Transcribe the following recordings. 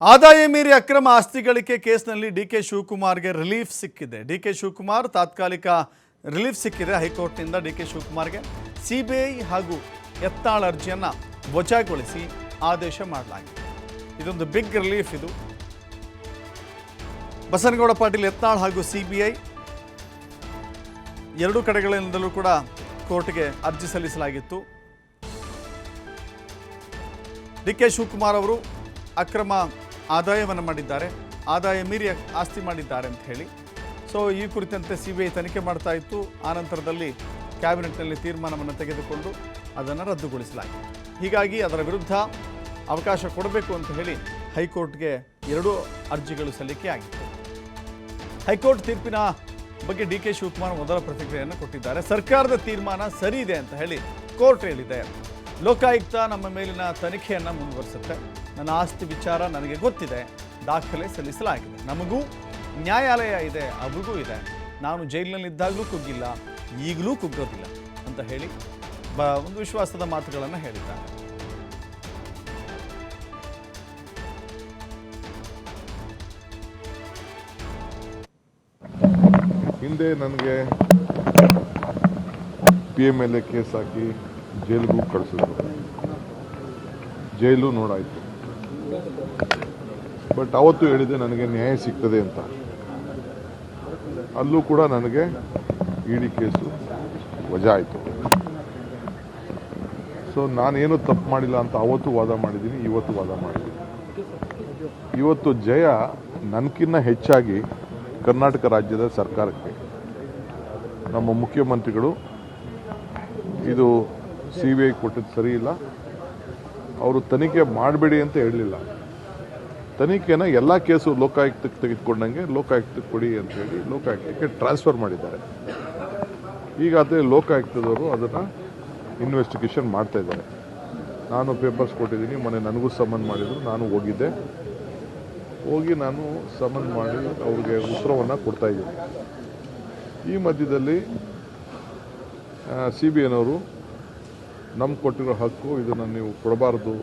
ಆದಾಯ ಮೀರಿ ಅಕ್ರಮ ಆಸ್ತಿ ಗಳಿಕೆ ಕೇಸ್ನಲ್ಲಿ ಡಿ ಕೆ ಶಿವಕುಮಾರ್ಗೆ ರಿಲೀಫ್ ಸಿಕ್ಕಿದೆ. ಡಿ ಕೆ ಶಿವಕುಮಾರ್ ತಾತ್ಕಾಲಿಕ ರಿಲೀಫ್ ಸಿಕ್ಕಿದೆ ಹೈಕೋರ್ಟ್ನಿಂದ ಡಿ ಕೆ ಶಿವಕುಮಾರ್ಗೆ ಸಿಬಿಐ ಹಾಗೂ ಎತ್ತಾಳ ಅರ್ಜಿಯನ್ನು ವಜಾಗೊಳಿಸಿ ಆದೇಶ ಮಾಡಲಾಗಿದೆ. ಇದೊಂದು ಬಿಗ್ ರಿಲೀಫ್ ಇದು. ಬಸನಗೌಡ ಪಾಟೀಲ್ ಎತ್ತಾಳ್ ಹಾಗೂ ಸಿಬಿಐ ಎರಡೂ ಕಡೆಗಳಿಂದಲೂ ಕೂಡ ಕೋರ್ಟ್ಗೆ ಅರ್ಜಿ ಸಲ್ಲಿಸಲಾಗಿತ್ತು. ಡಿ ಕೆ ಶಿವಕುಮಾರ್ ಅವರು ಅಕ್ರಮ ಆದಾಯವನ್ನು ಮಾಡಿದ್ದಾರೆ. ಆದಾಯ ಮೀರಿ ಆಸ್ತಿ ಮಾಡಿದ್ದಾರೆ ಅಂತ ಹೇಳಿ. ಸೊ ಈ ಕುರಿತಂತೆ ಸಿ ಬಿ ಐ ತನಿಖೆ ಮಾಡ್ತಾ ಇತ್ತು. ಆನಂತರದಲ್ಲಿ ಕ್ಯಾಬಿನೆಟ್ನಲ್ಲಿ ತೀರ್ಮಾನವನ್ನು ತೆಗೆದುಕೊಂಡು ಅದನ್ನು ರದ್ದುಗೊಳಿಸಲಾಗಿದೆ. ಹೀಗಾಗಿ ಅದರ ವಿರುದ್ಧ ಅವಕಾಶ ಕೊಡಬೇಕು ಅಂತ ಹೇಳಿ ಹೈಕೋರ್ಟ್ಗೆ ಎರಡೂ ಅರ್ಜಿಗಳು ಸಲ್ಲಿಕೆಯಾಗಿತ್ತು ಹೈಕೋರ್ಟ್ ತೀರ್ಪಿನ ಬಗ್ಗೆ ಡಿ ಕೆ ಶಿವಕುಮಾರ್ ಮೊದಲ ಪ್ರತಿಕ್ರಿಯೆಯನ್ನು ಕೊಟ್ಟಿದ್ದಾರೆ. ಸರ್ಕಾರದ ತೀರ್ಮಾನ ಸರಿ ಇದೆ ಅಂತ ಹೇಳಿ ಕೋರ್ಟ್ ಹೇಳಿದೆ ಲೋಕಾಯುಕ್ತ ನಮ್ಮ ಮೇಲಿನ ತನಿಖೆಯನ್ನು ಮುಂದುವರಿಸುತ್ತೆ. ನನ್ನ ಆಸ್ತಿ ವಿಚಾರ ನನಗೆ ಗೊತ್ತಿದೆ. ದಾಖಲೆ ಸಲ್ಲಿಸಲಾಗಿದೆ. ನಮಗೂ ನ್ಯಾಯಾಲಯ ಇದೆ, ಅವ್ರಿಗೂ ಇದೆ. ನಾನು ಜೈಲಿನಲ್ಲಿದ್ದಾಗಲೂ ಕುಗ್ಗಿಲ್ಲ, ಈಗಲೂ ಕುಗ್ಗೋದಿಲ್ಲ ಅಂತ ಹೇಳಿ ಬ, ಒಂದು ವಿಶ್ವಾಸದ ಮಾತುಗಳನ್ನು ಹೇಳಿದ್ದಾರೆ. ಹಿಂದೆ ನನಗೆ P M L A case ಹಾಕಿ ಜೈಲಿಗೂ ಕಳಿಸಿದ್ರು. ಜೈಲು ನೋಡಾಯಿತು. ಬಟ್ ಅವತ್ತು ಹೇಳಿದೆ, ನನಗೆ ನ್ಯಾಯ ಸಿಗ್ತದೆ ಅಂತ. ಅಲ್ಲೂ ಕೂಡ ನನಗೆ ಇಡಿ ಕೇಸು ವಜಾ ಆಯಿತು. ಸೊ ನಾನೇನು ತಪ್ಪು ಮಾಡಿಲ್ಲ ಅಂತ ಅವತ್ತು ವಾದ ಮಾಡಿದ್ದೀನಿ, ಇವತ್ತು ವಾದ ಮಾಡಿದ್ದೀನಿ. ಇವತ್ತು ಜಯ ನನಗಿನ್ನ ಹೆಚ್ಚಾಗಿ ಕರ್ನಾಟಕ ರಾಜ್ಯದ ಸರ್ಕಾರಕ್ಕೆ. ನಮ್ಮ ಮುಖ್ಯಮಂತ್ರಿಗಳು, ಇದು ಸಿ ಬಿ ಐ ಕೊಟ್ಟಿದ್ದು ಸರಿ ಇಲ್ಲ. ಅವರು ತನಿಖೆ ಮಾಡಬೇಡಿ ಅಂತ ಹೇಳಲಿಲ್ಲ. ತನಿಖೆನ ಎಲ್ಲ ಕೇಸು ಲೋಕಾಯುಕ್ತಕ್ಕೆ ತೆಗೆದುಕೊಂಡಂಗೆ ಲೋಕಾಯುಕ್ತಕ್ಕೆ ಕೊಡಿ ಅಂತ ಹೇಳಿ ಲೋಕಾಯುಕ್ತಕ್ಕೆ ಟ್ರಾನ್ಸ್ಫರ್ ಮಾಡಿದ್ದಾರೆ. ಈಗ ಅದೇ ಲೋಕಾಯುಕ್ತದವರು ಅದನ್ನು ಇನ್ವೆಸ್ಟಿಗೇಷನ್ ಮಾಡ್ತಾ ಇದ್ದಾರೆ. ನಾನು ಪೇಪರ್ಸ್ ಕೊಟ್ಟಿದ್ದೀನಿ, ಮೊನ್ನೆ ನನಗೂ ಸಮನ್ ಮಾಡಿದರು, ನಾನು ಹೋಗಿದ್ದೆ. ಹೋಗಿ ನಾನು ಸಮನ್ ಮಾಡಿ ಅವ್ರಿಗೆ ಉತ್ತರವನ್ನು ಕೊಡ್ತಾಯಿದ್ದೀನಿ ಈ ಮಧ್ಯದಲ್ಲಿ ಸಿ ಬಿ ಐನವರು ನಮ್ಗೆ ಕೊಟ್ಟಿರೋ ಹಕ್ಕು, ಇದನ್ನು ನೀವು ಕೊಡಬಾರ್ದು.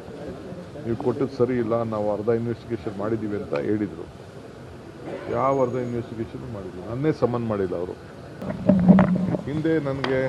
ನೀವು ಕೊಟ್ಟಿದ್ದು ಸರಿ ಇಲ್ಲ, ನಾವು ಅರ್ಧ ಇನ್ವೆಸ್ಟಿಗೇಷನ್ ಮಾಡಿದ್ದೀವಿ ಅಂತ ಹೇಳಿದರು. ಯಾವ ಅರ್ಧ ಇನ್ವೆಸ್ಟಿಗೇಷನ್ ಮಾಡಿದ್ರು? ನನ್ನೇ ಸಮನ್ ಮಾಡಿಲ್ಲ ಅವರು. ಹಿಂದೆ ನನಗೆ